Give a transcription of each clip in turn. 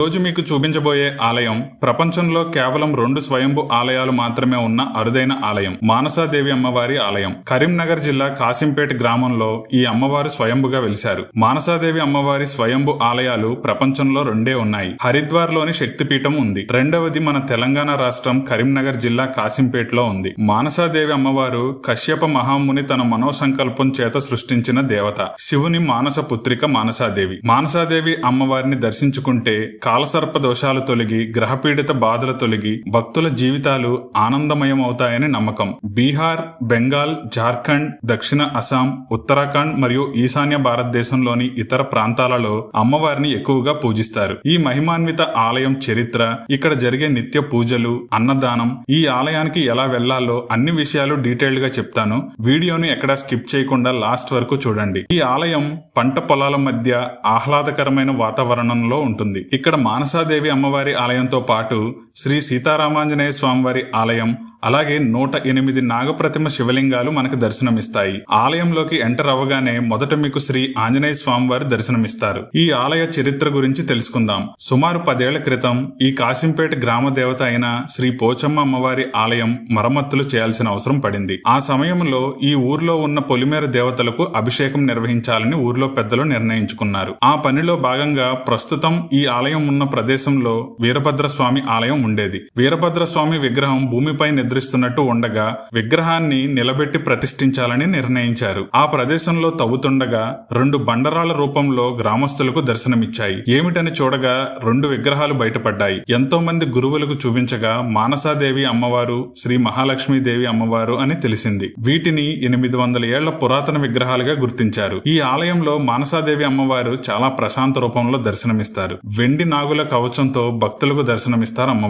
రోజు మీకు చూపించబోయే ఆలయం ప్రపంచంలో కేవలం రెండు స్వయంభు ఆలయాలు మాత్రమే ఉన్న అరుదైన ఆలయం మానసాదేవి అమ్మవారి ఆలయం. కరీంనగర్ జిల్లా కాసింపేట గ్రామంలో ఈ అమ్మవారు స్వయంభుగా వెలిశారు. మానసాదేవి అమ్మవారి స్వయంభు ఆలయాలు ప్రపంచంలో రెండే ఉన్నాయి. హరిద్వార్లోని శక్తిపీఠం ఉంది. రెండవది మన తెలంగాణ రాష్ట్రం కరీంనగర్ జిల్లా కాసింపేటలో ఉంది. మానసాదేవి అమ్మవారు కశ్యప మహాముని తన మనోసంకల్పం చేత సృష్టించిన దేవత. శివుని మానస పుత్రిక మానసాదేవి. మానసాదేవి అమ్మవారిని దర్శించుకుంటే కాలసర్ప దోషాలు తొలగి గ్రహపీడిత బాధలు తొలగి భక్తుల జీవితాలు ఆనందమయం అవుతాయని నమ్మకం. బీహార్ బెంగాల్ జార్ఖండ్ దక్షిణ అస్సాం ఉత్తరాఖండ్ మరియు ఈశాన్య భారతదేశంలోని ఇతర ప్రాంతాలలో అమ్మవారిని ఎక్కువగా పూజిస్తారు. ఈ మహిమాన్విత ఆలయం చరిత్ర ఇక్కడ జరిగే నిత్య పూజలు అన్నదానం ఈ ఆలయానికి ఎలా వెళ్ళాలో అన్ని విషయాలు డీటెయిల్డ్గా చెప్తాను. వీడియోను ఎక్కడా స్కిప్ చేయకుండా లాస్ట్ వరకు చూడండి. ఈ ఆలయం పంట పొలాల మధ్య ఆహ్లాదకరమైన వాతావరణంలో ఉంటుంది. ఇక్కడ మానసాదేవి అమ్మవారి ఆలయంతో పాటు శ్రీ సీతారామాంజనేయ స్వామివారి ఆలయం అలాగే నూట ఎనిమిది నాగప్రతిమ శివలింగాలు మనకు దర్శనమిస్తాయి. ఆలయంలోకి ఎంటర్ అవ్వగానే మొదట మీకు శ్రీ ఆంజనేయ స్వామివారి దర్శనమిస్తారు. ఈ ఆలయ చరిత్ర గురించి తెలుసుకుందాం. సుమారు పదేళ్ళ క్రితం ఈ కాసింపేట గ్రామ దేవత అయిన శ్రీ పోచమ్మ అమ్మవారి ఆలయం మరమ్మతులు చేయాల్సిన అవసరం పడింది. ఆ సమయంలో ఈ ఊర్లో ఉన్న పొలిమేర దేవతలకు అభిషేకం నిర్వహించాలని ఊర్లో పెద్దలు నిర్ణయించుకున్నారు. ఆ పనిలో భాగంగా ప్రస్తుతం ఈ ఆలయం ఉన్న ప్రదేశంలో వీరభద్ర స్వామి ఆలయం ఉండేది. వీరభద్ర స్వామి విగ్రహం భూమిపై నిద్రిస్తున్నట్టు ఉండగా విగ్రహాన్ని నిలబెట్టి ప్రతిష్ఠించాలని నిర్ణయించారు. ఆ ప్రదేశంలో తవ్వుతుండగా రెండు బండరాల రూపంలో గ్రామస్తులకు దర్శనమిచ్చాయి. ఏమిటని చూడగా రెండు విగ్రహాలు బయటపడ్డాయి. ఎంతో మంది గురువులకు చూపించగా మానసాదేవి అమ్మవారు శ్రీ మహాలక్ష్మీదేవి అమ్మవారు అని తెలిసింది. వీటిని ఎనిమిది వందల ఏళ్ళ పురాతన విగ్రహాలుగా గుర్తించారు. ఈ ఆలయంలో మానసాదేవి అమ్మవారు చాలా ప్రశాంత రూపంలో దర్శనమిస్తారు. వెండి నాగుల కవచంతో భక్తులకు దర్శనమిస్తారు అమ్మవారు.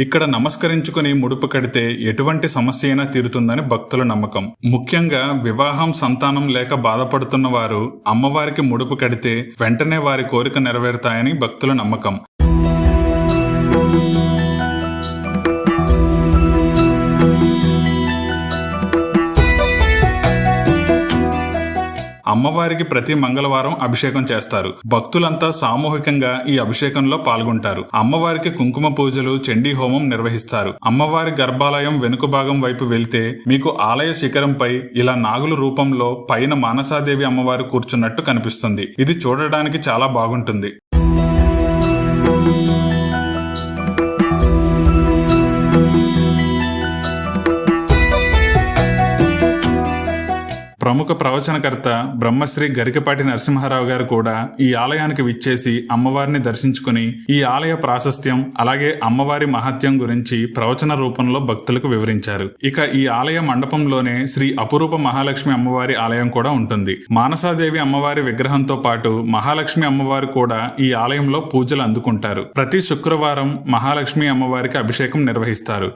ఇక్కడ నమస్కరించుకుని ముడుపు కడితే ఎటువంటి సమస్య అయినా తీరుతుందని భక్తుల నమ్మకం. ముఖ్యంగా వివాహం సంతానం లేక బాధపడుతున్న వారు అమ్మవారికి ముడుపు కడితే వెంటనే వారి కోరిక నెరవేరుతాయని భక్తుల నమ్మకం. అమ్మవారికి ప్రతి మంగళవారం అభిషేకం చేస్తారు. భక్తులంతా సామూహికంగా ఈ అభిషేకంలో పాల్గొంటారు. అమ్మవారికి కుంకుమ పూజలు చండీ హోమం నిర్వహిస్తారు. అమ్మవారి గర్భాలయం వెనుక భాగం వైపు వెళ్తే మీకు ఆలయ శిఖరంపై ఇలా నాగుల రూపంలో పైన మానసాదేవి అమ్మవారు కూర్చున్నట్టు కనిపిస్తుంది. ఇది చూడడానికి చాలా బాగుంటుంది. ప్రముఖ ప్రవచనకర్త బ్రహ్మశ్రీ గరికపాటి నరసింహారావు గారు కూడా ఈ ఆలయానికి విచ్చేసి అమ్మవారిని దర్శించుకుని ఈ ఆలయ ప్రాశస్త్యం అలాగే అమ్మవారి మహత్యం గురించి ప్రవచన రూపంలో భక్తులకు వివరించారు. ఇక ఈ ఆలయ మండపంలోనే శ్రీ అపురూప మహాలక్ష్మి అమ్మవారి ఆలయం కూడా ఉంటుంది. మానసాదేవి అమ్మవారి విగ్రహంతో పాటు మహాలక్ష్మి అమ్మవారు కూడా ఈ ఆలయంలో పూజలు అందుకుంటారు. ప్రతి శుక్రవారం మహాలక్ష్మి అమ్మవారికి అభిషేకం నిర్వహిస్తారు.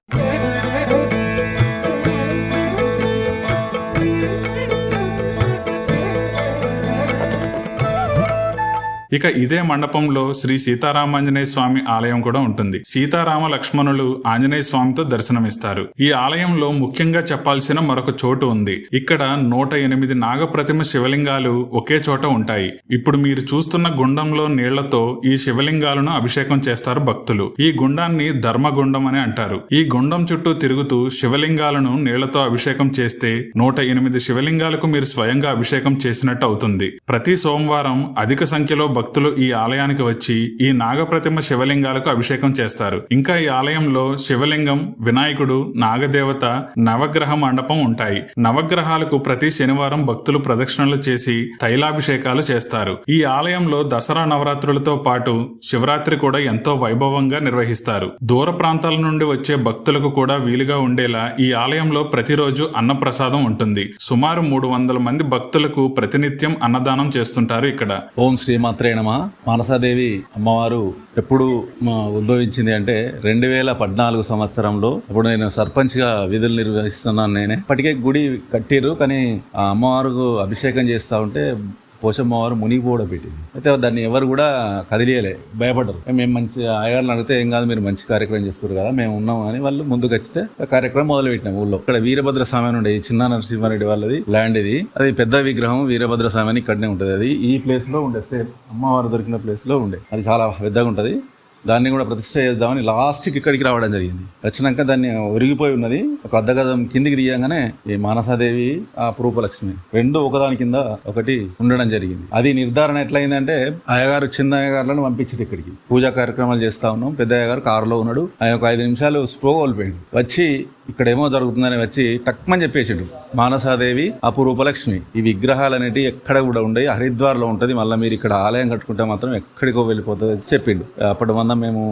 ఇక ఇదే మండపంలో శ్రీ సీతారామాంజనేయ స్వామి ఆలయం కూడా ఉంటుంది. సీతారామ లక్ష్మణులు ఆంజనేయ స్వామితో దర్శనమిస్తారు. ఈ ఆలయంలో ముఖ్యంగా చెప్పాల్సిన మరొక చోటు ఉంది. ఇక్కడ నూట ఎనిమిది నాగప్రతిమ శివలింగాలు ఒకే చోట ఉంటాయి. ఇప్పుడు మీరు చూస్తున్న గుండంలో నీళ్ళతో ఈ శివలింగాలను అభిషేకం చేస్తారు భక్తులు. ఈ గుండాన్ని ధర్మగుండం అని అంటారు. ఈ గుండం చుట్టూ తిరుగుతూ శివలింగాలను నీళ్ళతో అభిషేకం చేస్తే నూట ఎనిమిది శివలింగాలకు మీరు స్వయంగా అభిషేకం చేసినట్టు అవుతుంది. ప్రతి సోమవారం అధిక సంఖ్యలో భక్తులు ఈ ఆలయానికి వచ్చి ఈ నాగప్రతిమ శివలింగాలకు అభిషేకం చేస్తారు. ఇంకా ఈ ఆలయంలో శివలింగం వినాయకుడు నాగదేవత నవగ్రహ మండపం ఉంటాయి. నవగ్రహాలకు ప్రతి శనివారం భక్తులు ప్రదక్షిణలు చేసి తైలాభిషేకాలు చేస్తారు. ఈ ఆలయంలో దసరా నవరాత్రులతో పాటు శివరాత్రి కూడా ఎంతో వైభవంగా నిర్వహిస్తారు. దూర ప్రాంతాల నుండి వచ్చే భక్తులకు కూడా వీలుగా ఉండేలా ఈ ఆలయంలో ప్రతిరోజు అన్నప్రసాదం ఉంటుంది. సుమారు మూడు వందల మంది భక్తులకు ప్రతినిత్యం అన్నదానం చేస్తుంటారు ఇక్కడ. ఓం శ్రీమాత్రే నమ మానసాదేవి అమ్మవారు ఎప్పుడు ఉద్భవించింది అంటే రెండు వేల పద్నాలుగు సంవత్సరంలో. ఇప్పుడు నేను సర్పంచ్గా విధులు నిర్వహిస్తున్నాను నేనే. ఇప్పటికే గుడి కట్టిర్రు కానీ ఆ అమ్మవారికి అభిషేకం చేస్తూ ఉంటే పోషమ్మవారు మునిగి కూడా పెట్టింది. అయితే దాన్ని ఎవరు కూడా కదిలియలే భయపడరు మేము మంచి అయ్యగారిని అడిగితే ఏం కాదు మీరు మంచి కార్యక్రమం చేస్తారు కదా మేము ఉన్నాం అని వాళ్ళు ముందుకు వచ్చితే కార్యక్రమం మొదలు పెట్టినాం ఊళ్ళో. ఇక్కడ వీరభద్ర స్వామి అని ఉండే చిన్న నరసింహారెడ్డి వాళ్ళది ల్యాండ్ ఇది. అది పెద్ద విగ్రహం వీరభద్ర స్వామి అని ఇక్కడనే ఉంటుంది. అది ఈ ప్లేస్లో ఉండే సేమ్ అమ్మవారు దొరికిన ప్లేస్లో ఉండే. అది చాలా పెద్దగా ఉంటుంది. దాన్ని కూడా ప్రతిష్ట చేద్దామని లాస్ట్కి ఇక్కడికి రావడం జరిగింది. వచ్చినాక దాన్ని ఒరిగిపోయి ఉన్నది. ఒక అద్దగదం కిందికి దిగంగానే ఈ మానసాదేవి ఆ రూపలక్ష్మి రెండు ఒకదాని కింద ఒకటి ఉండడం జరిగింది. అది నిర్ధారణ ఎట్లయిందంటే అయ్యగారు చిన్న అయ్యగారులను పంపించారు ఇక్కడికి. పూజా కార్యక్రమాలు చేస్తా ఉన్నాం. పెద్ద అయ్యగారు కారులో ఉన్నాడు. ఆయన ఒక ఐదు నిమిషాలు స్ప్రో కోల్పోయింది వచ్చి ఇక్కడ ఏమో జరుగుతుందని వచ్చి టక్మని చెప్పేసిండు మానసాదేవి అపురూపలక్ష్మి. ఈ విగ్రహాలు అనేటివి ఎక్కడ కూడా ఉండయి. హరిద్వార్లో ఉంటుంది. మళ్ళీ మీరు ఇక్కడ ఆలయం కట్టుకుంటే మాత్రం ఎక్కడికో వెళ్ళిపోతుంది అని చెప్పిండు. అప్పటి మందం మేము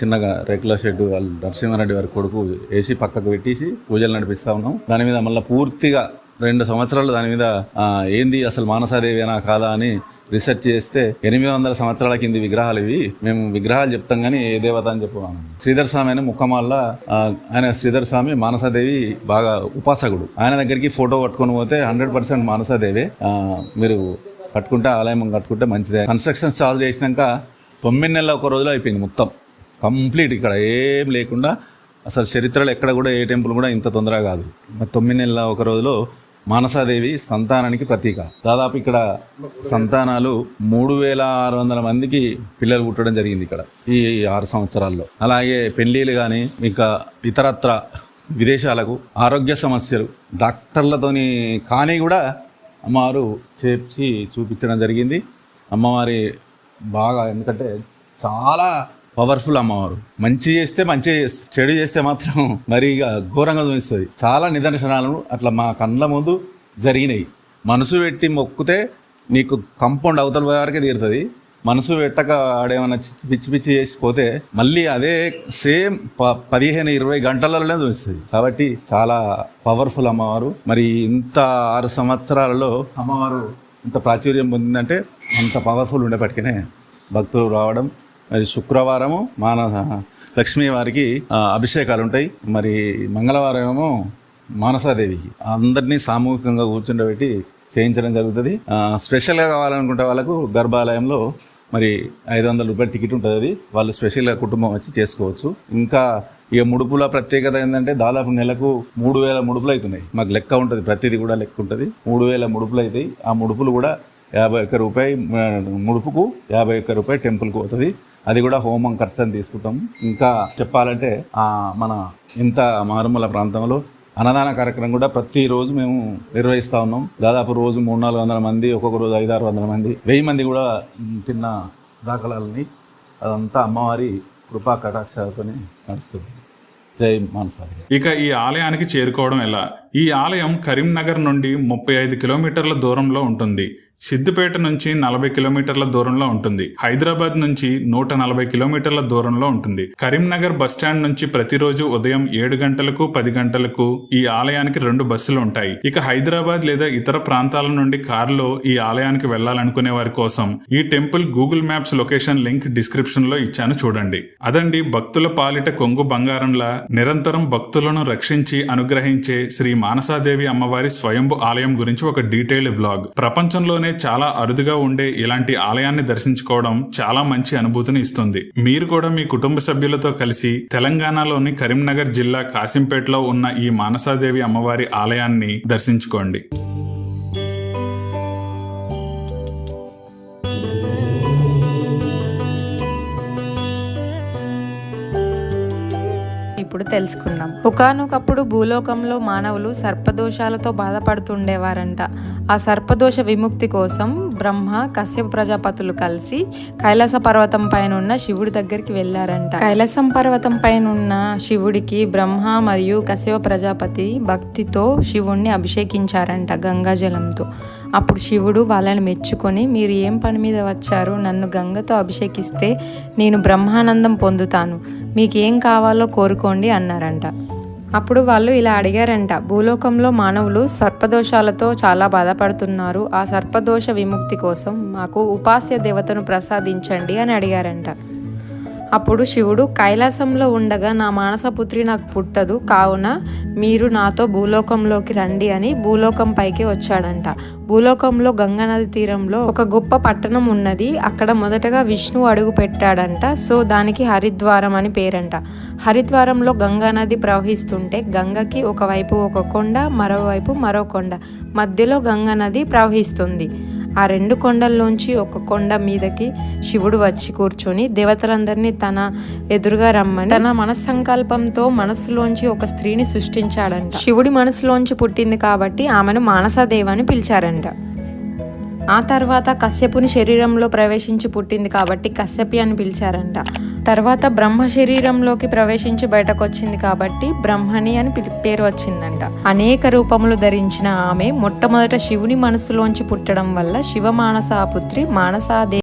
చిన్నగా రేకుల షెడ్ వాళ్ళు నరసింహారెడ్డి వారి కొడుకు వేసి పక్కకు పెట్టేసి పూజలు నడిపిస్తా ఉన్నాం. దాని మీద మళ్ళీ పూర్తిగా రెండు సంవత్సరాలు దాని మీద ఏంది అసలు మానసాదేవేనా కాదా అని రీసెర్చ్ చేస్తే ఎనిమిది వందల సంవత్సరాల కింది విగ్రహాలు ఇవి. మేము విగ్రహాలు చెప్తాం కానీ ఏ దేవత అని చెప్పాము శ్రీధర్ స్వామి అని ముఖమాల ఆయన శ్రీధర్ స్వామి మానసాదేవి బాగా ఉపాసకుడు. ఆయన దగ్గరికి ఫోటో పట్టుకొని పోతే హండ్రెడ్ పర్సెంట్ మానసాదేవి. మీరు కట్టుకుంటే ఆలయం కట్టుకుంటే మంచిదే. కన్స్ట్రక్షన్ స్టార్ట్ చేసినాక తొమ్మిది నెలల ఒక రోజులో అయిపోయింది మొత్తం. కంప్లీట్ ఇక్కడ ఏం లేకుండా అసలు చరిత్రలో ఎక్కడ కూడా ఏ టెంపుల్ కూడా ఇంత తొందరగా కాదు. తొమ్మిది నెలల ఒక రోజులో మానసాదేవి సంతానానికి ప్రతీక. దాదాపు ఇక్కడ సంతానాలు మూడు వేల ఆరు వందల మందికి పిల్లలు పుట్టడం జరిగింది ఇక్కడ ఈ ఆరు సంవత్సరాల్లో. అలాగే పెళ్ళిళ్ళు కానీ ఇంకా ఇతరత్ర విదేశాలకు ఆరోగ్య సమస్యలు డాక్టర్లతోని కానీ కూడా అమ్మవారు చేర్చి చూపించడం జరిగింది. అమ్మవారి బాగా ఎందుకంటే చాలా పవర్ఫుల్ అమ్మవారు. మంచి చేస్తే మంచి చేస్తుంది చెడు చేస్తే మాత్రం మరి ఘోరంగా చూపిస్తుంది చాలా నిదర్శనాలను అట్లా మా కళ్ళ ముందు జరిగినాయి. మనసు పెట్టి మొక్కితే నీకు కంపౌండ్ అవతల వరకే తీరుతుంది. మనసు పెట్టక ఆడేమన్నా చిచ్చి పిచ్చి పిచ్చి చేసిపోతే మళ్ళీ అదే సేమ్ ప పదిహేను ఇరవై గంటలలోనే చూపిస్తుంది కాబట్టి చాలా పవర్ఫుల్ అమ్మవారు. మరి ఇంత ఆరు సంవత్సరాలలో అమ్మవారు ఇంత ప్రాచుర్యం పొందిందంటే అంత పవర్ఫుల్ ఉండేపటికనే భక్తులు రావడం మరి శుక్రవారము మాన లక్ష్మీ వారికి అభిషేకాలు ఉంటాయి మరి మంగళవారం ఏమో మానసాదేవికి. అందరినీ సామూహికంగా కూర్చుండబెట్టి చేయించడం జరుగుతుంది. స్పెషల్గా కావాలనుకుంటే వాళ్ళకు గర్భాలయంలో మరి ఐదు వందల రూపాయల టికెట్ ఉంటుంది అది. వాళ్ళు స్పెషల్గా కుటుంబం వచ్చి చేసుకోవచ్చు. ఇంకా ఇక ముడుపుల ప్రత్యేకత ఏంటంటే దాదాపు నెలకు మూడు వేల ముడుపులు అవుతున్నాయి మాకు లెక్క ఉంటుంది ప్రతిదీ కూడా లెక్క ఉంటుంది. మూడు వేల ముడుపులు అవుతాయి ఆ ముడుపులు కూడా యాభై ఒక్క రూపాయి ముడుపుకు యాభై ఒక్క రూపాయి టెంపుల్కి పోతుంది. అది కూడా హోమం ఖర్చు అని తీసుకుంటాం. ఇంకా చెప్పాలంటే మన ఇంత మారుమూల ప్రాంతంలో అన్నదాన కార్యక్రమం కూడా ప్రతిరోజు మేము నిర్వహిస్తూ ఉన్నాం. దాదాపు రోజు మూడు నాలుగు వందల మంది ఒక్కొక్క రోజు ఐదు ఆరు వందల మంది వెయ్యి మంది కూడా తిన్న దాఖలాలని అదంతా అమ్మవారి కృపా కటాక్షాలతోనే నడుస్తుంది. జై మానసారి ఇక ఈ ఆలయానికి చేరుకోవడం ఎలా? ఈ ఆలయం కరీంనగర్ నుండి ముప్పై ఐదు కిలోమీటర్ల దూరంలో ఉంటుంది. సిద్దిపేట నుంచి నలభై కిలోమీటర్ల దూరంలో ఉంటుంది. హైదరాబాద్ నుంచి నూట నలభై కిలోమీటర్ల దూరంలో ఉంటుంది. కరీంనగర్ బస్టాండ్ నుంచి ప్రతిరోజు ఉదయం ఏడు గంటలకు పది గంటలకు ఈ ఆలయానికి రెండు బస్సులు ఉంటాయి. ఇక హైదరాబాద్ లేదా ఇతర ప్రాంతాల నుండి కారులో ఈ ఆలయానికి వెళ్ళాలనుకునే వారి కోసం ఈ temple Google maps location link డిస్క్రిప్షన్లో ఇచ్చాను చూడండి. అదండి భక్తుల పాలిట కొంగు బంగారంలా నిరంతరం భక్తులను రక్షించి అనుగ్రహించే శ్రీ మానసాదేవి అమ్మవారి స్వయంభు ఆలయం గురించి ఒక డీటెయిల్డ్ బ్లాగ్ ప్రపంచంలోనే చాలా అరుదుగా ఉండే ఇలాంటి ఆలయాన్ని దర్శించుకోవడం చాలా మంచి అనుభూతిని ఇస్తుంది. మీరు కూడా మీ కుటుంబ సభ్యులతో కలిసి తెలంగాణలోని కరీంనగర్ జిల్లా కాసింపేటలో ఉన్న ఈ మానసాదేవి అమ్మవారి ఆలయాన్ని దర్శించుకోండి. ఇప్పుడు తెలుసుకుందాం. ఒకనొకప్పుడు భూలోకంలో మానవులు సర్పదోషాలతో బాధపడుతుండేవారంట. ఆ సర్పదోష విముక్తి కోసం బ్రహ్మ కశ్యప ప్రజాపతులు కలిసి కైలాస పర్వతం పైన ఉన్న శివుడి దగ్గరికి వెళ్ళారంట. కైలాసం పర్వతం పైన ఉన్న శివుడికి బ్రహ్మ మరియు కశ్యప ప్రజాపతి భక్తితో శివుణ్ణి అభిషేకించారంట గంగాజలంతో. అప్పుడు శివుడు వాళ్ళని మెచ్చుకొని మీరు ఏం పని మీద వచ్చారు నన్ను గంగతో అభిషేకిస్తే నేను బ్రహ్మానందం పొందుతాను. మీకు ఏం కావాలో కోరుకోండి అన్నారంట. అప్పుడు వాళ్ళు ఇలా అడిగారంట. భూలోకంలో మానవులు సర్పదోషాలతో చాలా బాధపడుతున్నారు. ఆ సర్పదోష విముక్తి కోసం మాకు ఉపాస్య దేవతను ప్రసాదించండి అని అడిగారంట. అప్పుడు శివుడు కైలాసంలో ఉండగా నా మానసపుత్రి నాకు పుట్టదు కావున మీరు నాతో భూలోకంలోకి రండి అని భూలోకం పైకి వచ్చాడంట. భూలోకంలో గంగా నది తీరంలో ఒక గొప్ప పట్టణం ఉన్నది. అక్కడ మొదటగా విష్ణువు అడుగు పెట్టాడంట. సో దానికి హరిద్వారం అని పేరంట. హరిద్వారంలో గంగా నది ప్రవహిస్తుంటే గంగకి ఒకవైపు ఒక కొండ మరోవైపు మరో కొండ. మధ్యలో గంగా నది ప్రవహిస్తుంది. ఆ రెండు కొండల్లోంచి ఒక కొండ మీదకి శివుడు వచ్చి కూర్చొని దేవతలందరినీ తన ఎదురుగా రమ్మని తన మనస్సంకల్పంతో మనసులోంచి ఒక స్త్రీని సృష్టించాడంట. శివుడి మనసులోంచి పుట్టింది కాబట్టి ఆమెను మానసదేవ అని పిలిచారంట. ఆ తర్వాత కశ్యపుని శరీరంలో ప్రవేశించి పుట్టింది కాబట్టి కశ్యపి అని పిలిచారంట. తర్వాత బ్రహ్మ శరీరంలోకి ప్రవేశించి బయటకు వచ్చింది కాబట్టి బ్రహ్మణి అని పేరు వచ్చిందంట. అనేక రూపములు ధరించిన ఆమె మొట్టమొదట శివుని మనసులోంచి పుట్టడం వల్ల శివ మానసాపుత్రి మానసాదే